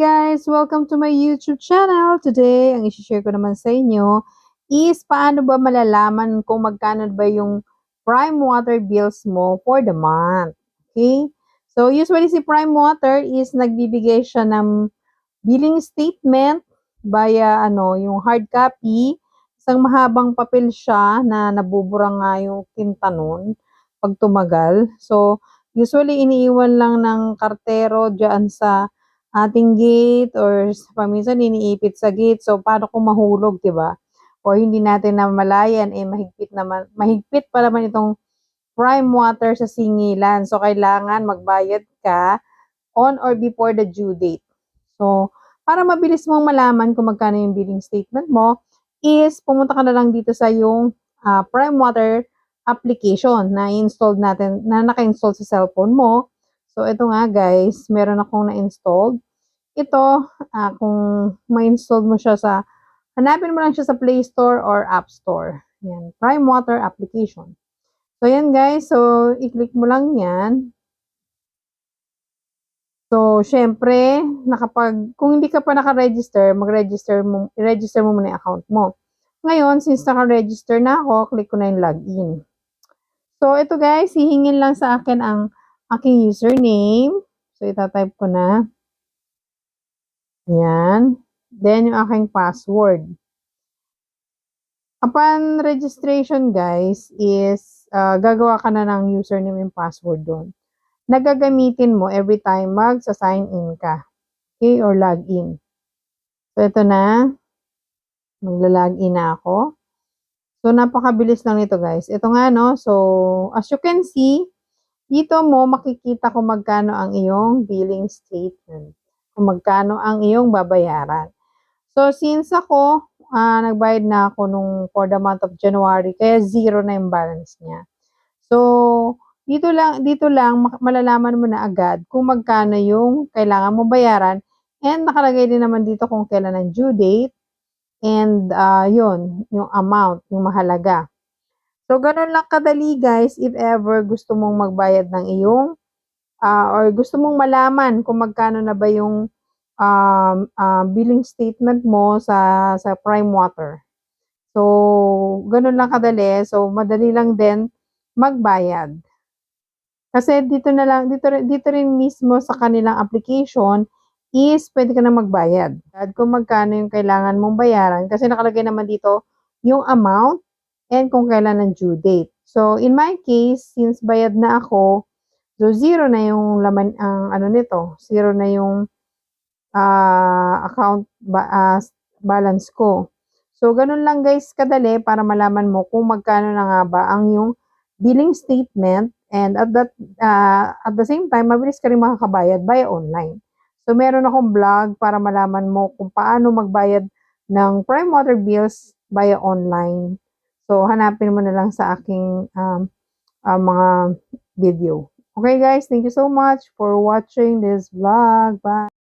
guys! Welcome to my YouTube channel. Today, ang isi-share ko naman sa inyo is paano ba malalaman kung magkano ba yung prime water bills mo for the month. Okay? So, usually si prime water is nagbibigay siya ng billing statement via ano, yung hard copy. Isang mahabang papel siya na nabubura nga yung tinta nun pag tumagal. So, usually iniiwan lang ng kartero dyan sa ating gate or paminsan iniipit sa gate. So, paano kung mahulog, di ba? O hindi natin namalayan, eh mahigpit naman, mahigpit pa naman itong prime water sa singilan. So, kailangan magbayad ka on or before the due date. So, para mabilis mong malaman kung magkano yung billing statement mo, is pumunta ka na lang dito sa yung uh, prime water application na installed natin, na naka-install sa cellphone mo. So, ito nga guys, meron akong na-installed. Ito, uh, kung ma-install mo siya sa, hanapin mo lang siya sa Play Store or App Store. Yan, Prime Water application. So, yan guys. So, i-click mo lang yan. So, syempre, nakapag, kung hindi ka pa naka-register, mag-register mo, i-register mo muna yung account mo. Ngayon, since naka-register na ako, click ko na yung login. So, ito guys, hihingin lang sa akin ang aking username. So, itatype ko na. Yan. Then, yung aking password. Upon registration, guys, is uh, gagawa ka na ng username and password doon. Nagagamitin mo every time mag-sign in ka. Okay? Or log in. So, ito na. Magla-log in na ako. So, napakabilis lang nito, guys. Ito nga, no? So, as you can see, dito mo makikita kung magkano ang iyong billing statement. Kung magkano ang iyong babayaran. So, since ako, uh, nagbayad na ako nung for the month of January, kaya zero na yung balance niya. So, dito lang, dito lang malalaman mo na agad kung magkano yung kailangan mo bayaran and nakalagay din naman dito kung kailan ang due date and uh, yun, yung amount, yung mahalaga. So, ganun lang kadali guys if ever gusto mong magbayad ng iyong uh, or gusto mong malaman kung magkano na ba yung um, uh, billing statement mo sa, sa Prime Water. So, ganun lang kadali. So, madali lang din magbayad. Kasi dito na lang, dito, dito rin mismo sa kanilang application is pwede ka na magbayad. At kung magkano yung kailangan mong bayaran. Kasi nakalagay naman dito yung amount and kung kailan ang due date. So, in my case, since bayad na ako, so zero na yung laman, ang ano nito, zero na yung uh, account ba, uh, balance ko. So, ganun lang guys kadali para malaman mo kung magkano na nga ba ang yung billing statement and at that uh, at the same time, mabilis ka rin makakabayad by online. So, meron akong vlog para malaman mo kung paano magbayad ng prime water bills via online. So, hanapin mo na lang sa aking um, uh, mga video. Okay guys, thank you so much for watching this vlog. Bye!